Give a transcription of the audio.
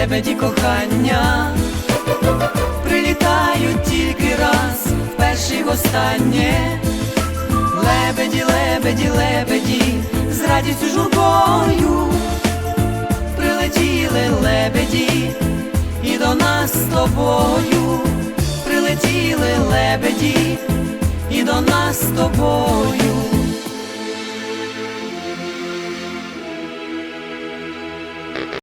Лебеді кохання, прилітають тільки раз, вперше й востаннє. Лебеді, лебеді, лебеді, з радістю журбою прилетіли лебеді, і до нас з тобою прилетіли лебеді, і до нас з тобою.